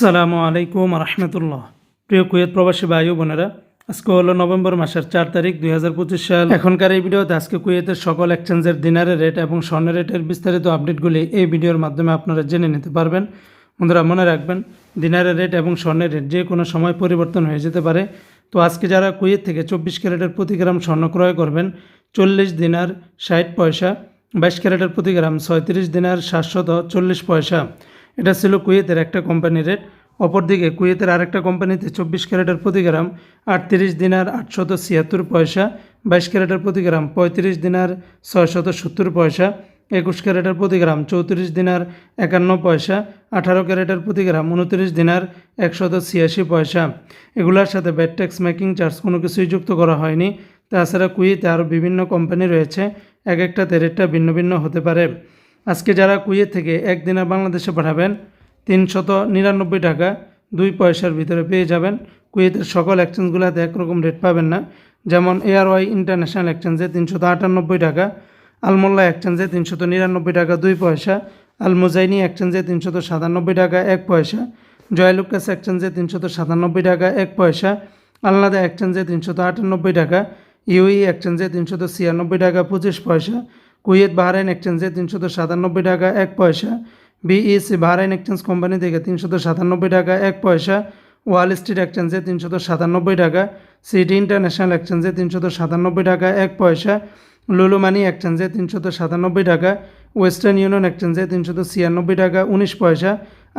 আসসালামু আলাইকুম রহমতুল্লাহ। প্রিয় কুয়েত প্রবাসী ভাই বোনেরা, আজকে হলো নভেম্বর মাসের চার তারিখ দুই হাজার পঁচিশ সাল। এখনকার এই ভিডিওতে আজকে কুয়েতের সকল এক্সচেঞ্জের দিনারের রেট এবং স্বর্ণের রেটের বিস্তারিত আপডেটগুলি এই ভিডিওর মাধ্যমে আপনারা জেনে নিতে পারবেন। বন্ধুরা, মনে রাখবেন, দিনারের রেট এবং স্বর্ণের রেট যে কোনো সময় পরিবর্তন হয়ে যেতে পারে। তো আজকে যারা কুয়েত থেকে চব্বিশ ক্যারেটের প্রতি গ্রাম স্বর্ণ ক্রয় করবেন, চল্লিশ দিনার ষাট পয়সা, বাইশ ক্যারেটের প্রতি গ্রাম ছয়ত্রিশ দিনার সাতশত চল্লিশ পয়সা। এটা ছিল কুয়েতের একটা কোম্পানির রেট। অপরদিকে কুয়েতের আরেকটা কোম্পানিতে চব্বিশ ক্যারেটের প্রতি গ্রাম আটত্রিশ দিনার আটশত ছিয়াত্তর পয়সা, বাইশ ক্যারেটের প্রতি গ্রাম পঁয়ত্রিশ দিনার ছয়শত সত্তর পয়সা, একুশ ক্যারেটের প্রতি গ্রাম চৌত্রিশ দিনার একান্ন পয়সা, আঠারো ক্যারেটের প্রতি গ্রাম উনত্রিশ দিনার একশত ছিয়াশি পয়সা। এগুলোর সাথে ব্যাট ট্যাক্স, মেকিং চার্জ কোনো কিছুই যুক্ত করা হয়নি। তাছাড়া কুয়েতে আরও বিভিন্ন কোম্পানি রয়েছে। এক একটাতে রেটটা ভিন্ন ভিন্ন হতে পারে। আজকে যারা কুয়েত থেকে একদিনের বাংলাদেশে পাঠাবেন, তিনশত নিরানব্বই টাকা দুই পয়সার ভিতরে পেয়ে যাবেন। কুয়েতের সকল এক্সচেঞ্জগুলোতে একরকম রেট পাবেন না। যেমন এআরওয়াই ইন্টারন্যাশনাল এক্সচেঞ্জে তিনশত আটানব্বই টাকা, আলমোল্লা এক্সচেঞ্জে তিনশত নিরানব্বই টাকা দুই পয়সা আল মুজাইনি এক্সচেঞ্জে তিনশত সাতানব্বই টাকা এক পয়সা, জয়লুকাস এক্সচেঞ্জে তিনশত সাতানব্বই টাকা এক পয়সা, আলনাদা এক্সচেঞ্জে তিনশত আটানব্বই টাকা ইউই এক্সচেঞ্জে তিনশত ছিয়ানব্বই টাকা পঁচিশ পয়সা কুয়েত বাহরাইন এক্সচেঞ্জে তিনশত সাতানব্বই টাকা, এক পয়সা। বিইসি বাহরাইন এক্সচেঞ্জ কোম্পানি থেকে তিনশত সাতানব্বই টাকা, এক পয়সা। ওয়াল স্ট্রিট এক্সচেঞ্জে তিনশত সাতানব্বই টাকা, সিটি ইন্টারন্যাশনাল এক্সচেঞ্জে তিনশত সাতানব্বই টাকা, এক পয়সা। লুলু মানি এক্সচেঞ্জে তিনশত সাতানব্বই টাকা, ওয়েস্টার্ন ইউনিয়ন এক্সচেঞ্জে তিনশত ছিয়ানব্বই টাকা, উনিশ পয়সা।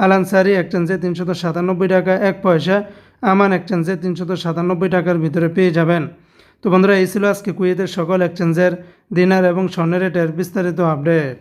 আলানসারি এক্সচেঞ্জে তিনশত সাতানব্বই টাকা, এক পয়সা। আমান এক্সচেঞ্জে তিনশত সাতানব্বই টাকার ভিতরে পেয়ে যাবেন। তো বন্ধুরা এই ছিল আজকে কুয়েতের সকল এক্সচেঞ্জের দিনার এবং স্বর্ণের রেটের বিস্তারিত আপডেট